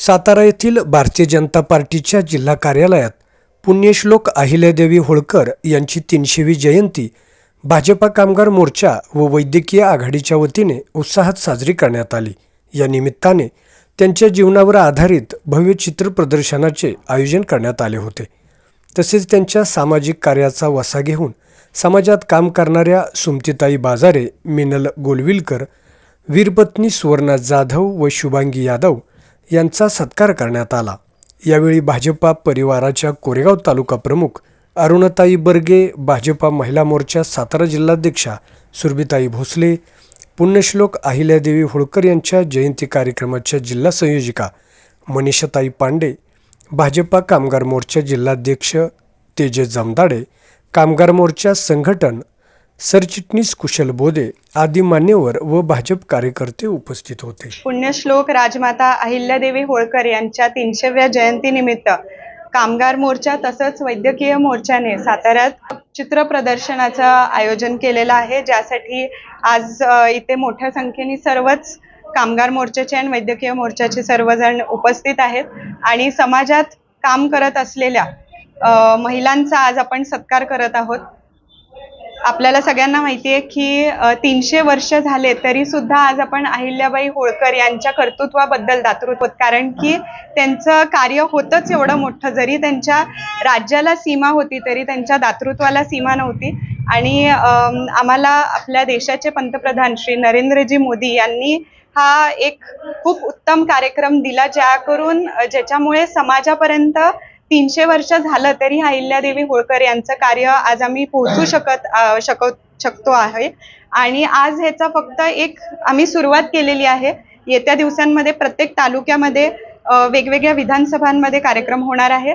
सातारा येथील भारतीय जनता पार्टीच्या जिल्हा कार्यालयात पुण्यश्लोक अहिल्यादेवी होळकर यांची तीनशेवी जयंती भाजपा कामगार मोर्चा व वैद्यकीय आघाडीच्या वतीने उत्साहात साजरी करण्यात आली. या निमित्ताने त्यांच्या जीवनावर आधारित भव्य चित्र प्रदर्शनाचे आयोजन करण्यात आले होते. तसेच त्यांच्या सामाजिक कार्याचा वसा घेऊन समाजात काम करणाऱ्या सुमतीताई बाजारे मिनल गोलविलकर वीरपत्नी सुवर्णा जाधव व शुभांगी यादव यांचा सत्कार करण्यात आला. यावेळी भाजपा परिवाराच्या कोरेगाव तालुका प्रमुख अरुणताई बर्गे भाजपा महिला मोर्चा सातारा जिल्हाध्यक्षा सुरभिताई भोसले पुण्यश्लोक अहिल्यादेवी होळकर यांच्या जयंती कार्यक्रमाच्या जिल्हा संयोजिका मनीषाताई पांडे भाजपा कामगार मोर्चा जिल्हाध्यक्ष तेजस जमदाडे कामगार मोर्चा संघटन सरचिटणीस कुशल बोदे आदी मान्यवर व भाजप कार्यकर्ते उपस्थित होते. पुण्यश्लोक राजमाता अहिल्यादेवी होळकर यांच्या तीनशेव्या जयंतीनिमित्त कामगार मोर्चा तसंच वैद्यकीय मोर्चाने साताऱ्यात चित्र प्रदर्शनाचं आयोजन केलेलं आहे. ज्यासाठी आज इथे मोठ्या संख्येने सर्वच कामगार मोर्चाचे आणि वैद्यकीय मोर्चाचे सर्वजण उपस्थित आहेत. आणि समाजात काम करत असलेल्या महिलांचा आज आपण सत्कार करत आहोत. आपल्याला सगळ्यांना माहिती आहे की तीनशे वर्ष झाले तरी सुद्धा आज आपण अहिल्याबाई होळकर यांच्या कर्तृत्वाबद्दल दातृत्व कारण की त्यांचं कार्य होतंच एवढं मोठं. जरी त्यांच्या राज्याला सीमा होती तरी त्यांच्या दातृत्वाला सीमा नव्हती. आणि आम्हाला आपल्या देशाचे पंतप्रधान श्री नरेंद्रजी मोदी यांनी हा एक खूप उत्तम कार्यक्रम दिला ज्या करून ज्याच्यामुळे समाजापर्यंत तीनशे वर्ष झालं तरी अहिल्यादेवी होळकर यांचं कार्य आज आम्ही पोहोचू शकत शकत शकतो आहे. आणि आज ह्याचा फक्त एक आम्ही सुरुवात केलेली आहे. येत्या दिवसांमध्ये प्रत्येक तालुक्यामध्ये वेगवेगळ्या विधानसभांमध्ये कार्यक्रम होणार आहे.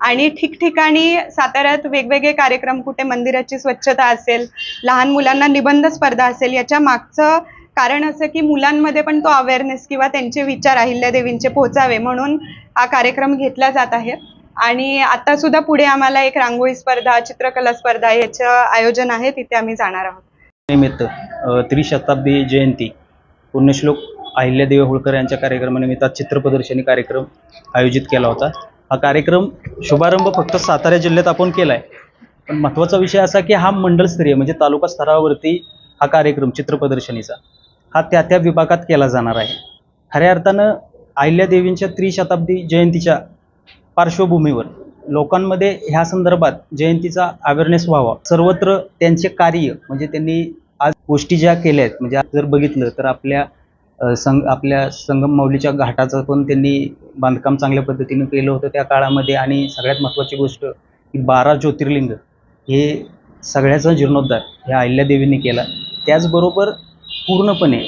आणि ठिकठिकाणी साताऱ्यात वेगवेगळे कार्यक्रम कुठे मंदिराची स्वच्छता असेल लहान मुलांना निबंध स्पर्धा असेल याच्या मागचं कारण असं की मुलांमध्ये पण तो अवेअरनेस किंवा त्यांचे विचार अहिल्यादेवींचे पोहोचावे म्हणून हा कार्यक्रम घेतला जात आहे. आणि आता सुद्धा पुढे आम्हाला एक रांगोळी स्पर्धा चित्रकला स्पर्धा याचं आयोजन आहे तिथे आम्ही जाणार आहोत. निमित्त त्रिशताब्दी जयंती पुण्यश्लोक अहिल्यादेवी होळकर यांच्या कार्यक्रमानिमित्त चित्र चित्रप्रदर्शनी कार्यक्रम आयोजित केला होता. हा कार्यक्रम शुभारंभ फक्त सातारा जिल्ह्यात आपण केला आहे पण महत्त्वाचा विषय असा की हा मंडळस्तरीय म्हणजे तालुका स्तरावरती हा कार्यक्रम चित्रप्रदर्शनीचा हा त्या त्या विभागात केला जाणार आहे. खऱ्या अर्थानं अहिल्यादेवींच्या त्रिशताब्दी जयंतीच्या पार्श्वभूमीवर लोकांमध्ये ह्या संदर्भात जयंतीचा अवेअरनेस व्हावा. सर्वत्र त्यांचे कार्य म्हणजे त्यांनी आज गोष्टी ज्या केल्या आहेत म्हणजे आज जर बघितलं तर आपल्या संग आपल्या संगम माऊलीच्या घाटाचं पण त्यांनी बांधकाम चांगल्या पद्धतीनं केलं होतं त्या काळामध्ये. आणि सगळ्यात महत्त्वाची गोष्ट की बारा ज्योतिर्लिंग हे सगळ्याचा जीर्णोद्धार ह्या अहिल्यादेवींनी केला. त्याचबरोबर पूर्णपणे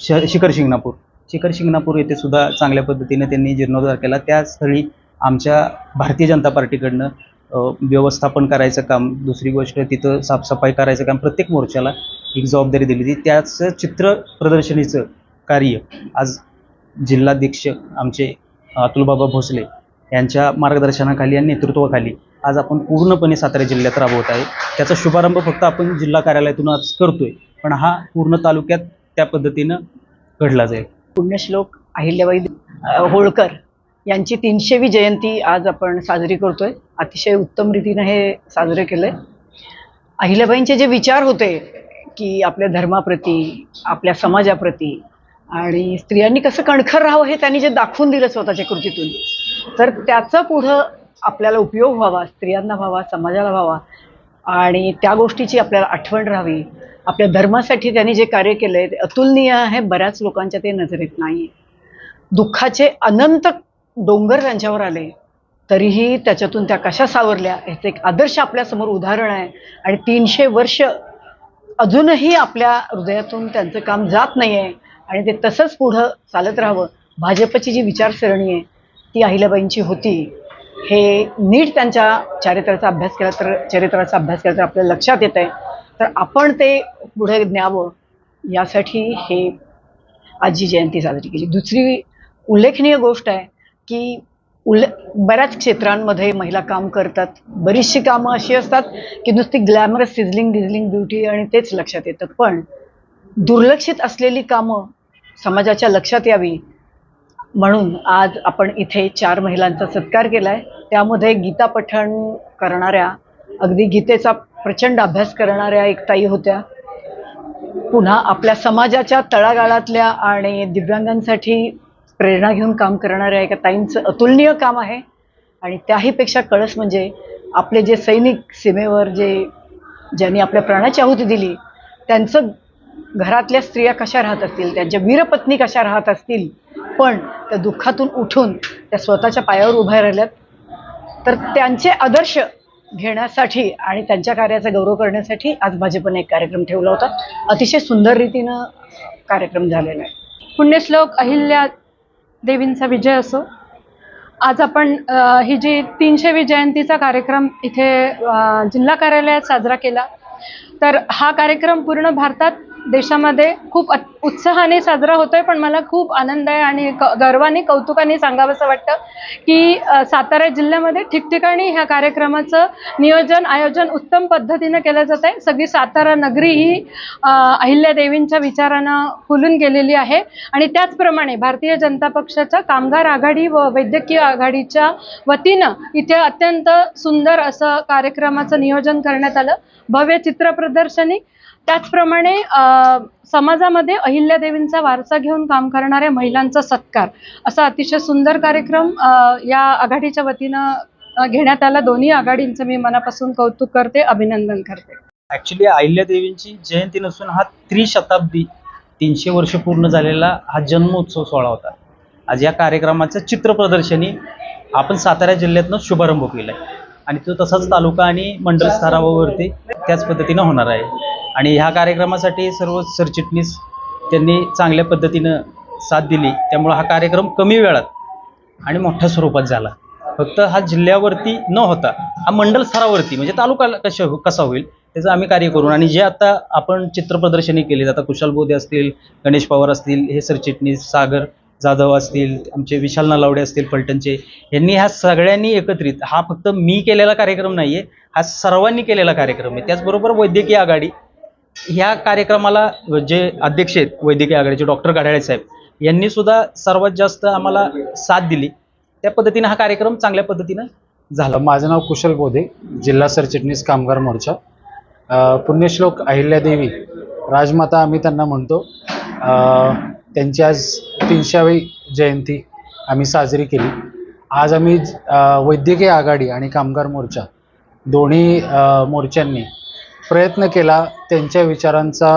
श शिखर शिंगणापूर. शेखर शिंगणापूर येथे सुद्धा चांगल्या पद्धतीने त्यांनी जीर्णोद्धार केला. त्या स्थळी आमच्या भारतीय जनता पार्टीकडनं व्यवस्थापन करायचं काम दुसरी गोष्ट तिथं साफसफाई करायचं काम प्रत्येक मोर्चाला एक जबाबदारी दिली होती. त्याच चित्र प्रदर्शनीचं कार्य आज जिल्हाध्यक्ष आमचे अतुलबाबा भोसले यांच्या मार्गदर्शनाखाली आणि नेतृत्वाखाली आज आपण पूर्णपणे सातारा जिल्ह्यात राबवत आहे. त्याचा शुभारंभ फक्त आपण जिल्हा कार्यालयातून आज करतोय पण हा पूर्ण तालुक्यात त्या पद्धतीनं घडला जाईल. पुण्यश्लोक अहिल्याबाई होळकर यांची तीनशेवी जयंती आज आपण साजरी करतोय. अतिशय उत्तम रीतीने हे साजरे केले अहिल्याबाईंचे जे विचार होते की आपल्या धर्माप्रती आपल्या समाजाप्रती आणि स्त्रियांनी कसं कणखर राहावं हे त्यांनी जे दाखवून दिलं स्वतःच्या कृतीतून तर त्याचा पुढं आपल्याला उपयोग व्हावा स्त्रियांना व्हावा समाजाला व्हावा आणि त्या गोष्टीची आपल्याला आठवण राहावी. आपल्या धर्मासाठी त्यांनी जे कार्य केलं आहे ते अतुलनीय आहे बऱ्याच लोकांच्या ते नजरेत नाही दुःखाचे अनंत डोंगर त्यांच्यावर आले तरीही त्याच्यातून त्या कशा सावरल्या ह्याचं एक आदर्श आपल्यासमोर उदाहरण आहे. आणि तीनशे वर्ष अजूनही आपल्या हृदयातून त्यांचं काम जात नाही आहे आणि ते तसंच पुढं चालत राहावं भाजपची जी विचारसरणी आहे ती अहिल्याबाईंची होती. हे नीट त्यांच्या चारित्र्याचा अभ्यास केला तर चरित्राचा अभ्यास केला तर आपल्याला लक्षात येत आहे तर आपण ते पुढे न्यावं यासाठी हे आजी जयंती साजरी केली. दुसरी उल्लेखनीय गोष्ट आहे की उल्ले बऱ्याच क्षेत्रांमध्ये महिला काम करतात. बरीचशी कामं अशी असतात की नुसती ग्लॅमरस सिझलिंग डिझलिंग ब्युटी आणि तेच लक्षात येतं. पण दुर्लक्षित असलेली कामं समाजाच्या लक्षात यावी म्हणून आज आपण इथे चार महिलांचा सत्कार केला आहे त्यामध्ये गीता पठण करणाऱ्या अगदी गीतेचा प्रचंड अभ्यास करणाऱ्या एक ताई होत्या. पुन्हा आपल्या समाजाच्या तळागाळातल्या आणि दिव्यांगांसाठी प्रेरणा घेऊन काम करणाऱ्या एका ताईंचं अतुलनीय काम आहे. आणि त्याहीपेक्षा कळस म्हणजे आपले जे सैनिक सीमेवर जे ज्यांनी आपल्या प्राणाची आहुती दिली त्यांचं घरातल्या स्त्रिया कशा राहत असतील त्यांच्या वीरपत्नी कशा राहत असतील पण त्या दुःखातून उठून त्या स्वतःच्या पायावर उभ्या राहिल्यात. तर त्यांचे आदर्श घेण्यासाठी आणि त्यांच्या कार्याचा गौरव करण्यासाठी आज भाजपने एक कार्यक्रम ठेवला होता. अतिशय सुंदर रीतीनं कार्यक्रम झालेला आहे. पुण्यश्लोक अहिल्या देवींचा विजय असो. आज आपण ही जी तीनशेवी जयंतीचा कार्यक्रम इथे जिल्हा कार्यालयात साजरा केला तर हा कार्यक्रम पूर्ण भारतात देशामध्ये खूप उत्साहाने साजरा होतोय पण मला खूप आनंद आहे आणि गर्वाने कौतुकाने सांगावंसं वाटतं की सातारा जिल्ह्यामध्ये ठिकठिकाणी ह्या कार्यक्रमाचं नियोजन आयोजन उत्तम पद्धतीनं केलं जात आहे सगळी सातारा नगरी ही अहिल्यादेवींच्या विचारानं फुलून गेलेली आहे. आणि त्याचप्रमाणे भारतीय जनता पक्षाच्या कामगार आघाडी व वैद्यकीय आघाडीच्या वतीनं इथे अत्यंत सुंदर असं कार्यक्रमाचं नियोजन करण्यात आलं. भव्य चित्र प्रदर्शनी त्याचप्रमाणे समाजामध्ये अहिल्यादेवींचा वारसा घेऊन काम करणाऱ्या महिलांचा सत्कार. असा अतिशय सुंदर कार्यक्रम या आघाडीच्या वतीनं घेण्यात आला. दोन्ही आघाडींचं मी मनापासून कौतुक करते अभिनंदन करते. ऍक्च्युली अहिल्यादेवींची जयंती नसून हा त्रिशताब्दी तीनशे वर्ष पूर्ण झालेला हा जन्मोत्सव सोहळा होता. आज या कार्यक्रमाचं चित्र प्रदर्शनी आपण सातारा जिल्ह्यातनं शुभारंभ केला आहे आणि तो तसाच तालुका आणि मंडल स्तरावरती त्याच पद्धतीनं होणार आहे. आणि ह्या कार्यक्रमासाठी सर्व सरचिटणीस त्यांनी चांगल्या पद्धतीनं साथ दिली. त्यामुळं हा कार्यक्रम कमी वेळात आणि मोठ्या स्वरूपात झाला. फक्त हा जिल्ह्यावरती न होता हा मंडल स्तरावरती म्हणजे तालुका कशा कसा होईल त्याचं आम्ही कार्य करून आणि जे आता आपण चित्र प्रदर्शनी केली आता कुशाल बोधे असतील गणेश पवार असतील हे सरचिटणीस सागर जाधव असतील आमचे विशाल नलावडे असतील फलटणचे यांनी ह्या सगळ्यांनी एकत्रित हा फक्त मी केलेला कार्यक्रम नाही आहे हा सर्वांनी केलेला कार्यक्रम आहे. त्याचबरोबर वैद्यकीय आघाडी ह्या कार्यक्रमाला जे अध्यक्ष आहेत वैद्यकीय आघाडीचे डॉक्टर गाढाळे साहेब यांनी सुद्धा सर्वात जास्त आम्हाला साथ दिली. त्या पद्धतीने हा कार्यक्रम चांगल्या पद्धतीनं झाला. माझं नाव कुशल बोधे जिल्हा सरचिटणीस कामगार मोर्चा. पुण्यश्लोक अहिल्यादेवी राजमाता आम्ही त्यांना म्हणतो. त्यांची आज तीनशेवी जयंती आम्ही साजरी केली. आज आम्ही वैद्यकीय आघाडी आणि कामगार मोर्चा दोन्ही मोर्चांनी प्रयत्न केला त्यांच्या विचारांचा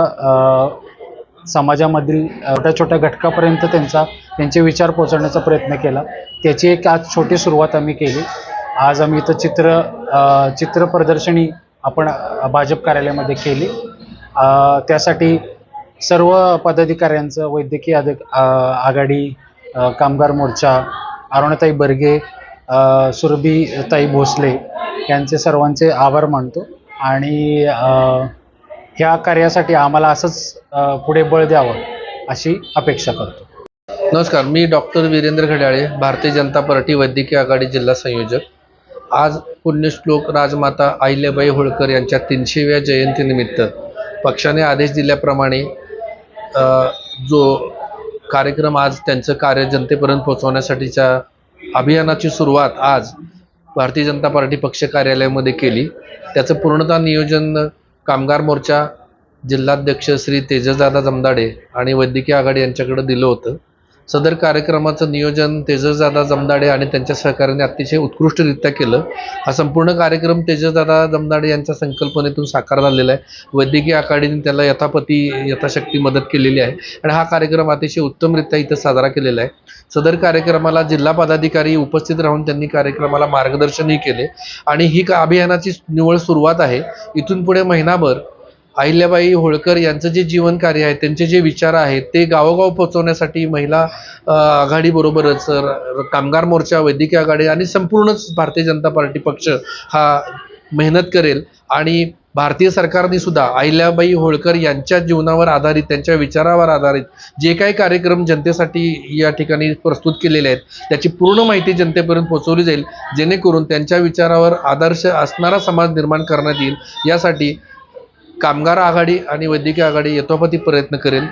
समाजामधील छोट्या छोट्या घटकापर्यंत त्यांचा त्यांचे विचार पोचवण्याचा प्रयत्न केला. त्याची एक आज छोटी सुरुवात आम्ही केली. आज आम्ही इथं चित्र चित्र प्रदर्शनी आपण भाजप कार्यालयामध्ये केली. त्यासाठी सर्व पदाधिकाऱ्यांचं वैद्यकीय अधिक आघाडी कामगार मोर्चा अरुणाताई बर्गे सुरभीताई भोसले यांचे सर्वांचे आभार मानतो. आणि ह्या कार्यासाठी आम्हाला असंच पुढे बळ द्यावं अशी अपेक्षा करतो. नमस्कार मी डॉक्टर वीरेंद्र घड्याळे भारतीय जनता पार्टी वैद्यकीय आघाडी जिल्हा संयोजक. आज पुण्यश्लोक राजमाता अहिल्याबाई होळकर यांच्या तीनशेव्या जयंतीनिमित्त पक्षाने आदेश दिल्याप्रमाणे जो कार्यक्रम आज त्यांचं कार्य जनतेपर्यंत पोहोचवण्यासाठीच्या अभियानाची सुरुवात आज भारतीय जनता पार्टी पक्ष कार्यालयामध्ये केली. त्याचं पूर्णतः नियोजन कामगार मोर्चा जिल्हाध्यक्ष श्री तेजसदादा जमदाडे आणि वैद्यकीय आघाडी यांच्याकडे दिलं होतं. सदर कार्यक्रमाचं नियोजन तेजसदादा जमदाडे आणि त्यांच्या सहकार्याने अतिशय उत्कृष्टरित्या केलं. हा संपूर्ण कार्यक्रम तेजसदादा जमदाडे यांच्या संकल्पनेतून साकार झालेला आहे. वैद्यकीय आघाडीने त्याला यथापती यथाशक्ती मदत केलेली आहे. आणि हा कार्यक्रम अतिशय उत्तमरित्या इथं साजरा केलेला आहे. सदर कार्यक्रमाला जिल्हा पदाधिकारी उपस्थित राहून त्यांनी कार्यक्रमाला मार्गदर्शनही केले. आणि ही का अभियानाची निवळ सुरुवात आहे. इथून पुढे महिनाभर अहिल्याबाई होळकर यांचं जे जीवनकार्य आहे त्यांचे जे विचार आहेत ते गावोगाव पोहोचवण्यासाठी महिला आघाडीबरोबरच कामगार मोर्चा वैद्यकीय आघाडी आणि संपूर्णच भारतीय जनता पार्टी पक्ष हा मेहनत करेल. आणि भारतीय सरकारने सुद्धा अहिल्याबाई होळकर यांच्या जीवनावर आधारित त्यांच्या विचारावर आधारित जे काही कार्यक्रम जनतेसाठी या ठिकाणी प्रस्तुत केलेले आहेत त्याची पूर्ण माहिती जनतेपर्यंत पोहोचवली जाईल. जेणेकरून त्यांच्या विचारावर आदर्श असणारा समाज निर्माण करण्यात येईल. यासाठी कामगार आघाडी आणि वैद्यकीय आघाडी यथोपती प्रयत्न करेल.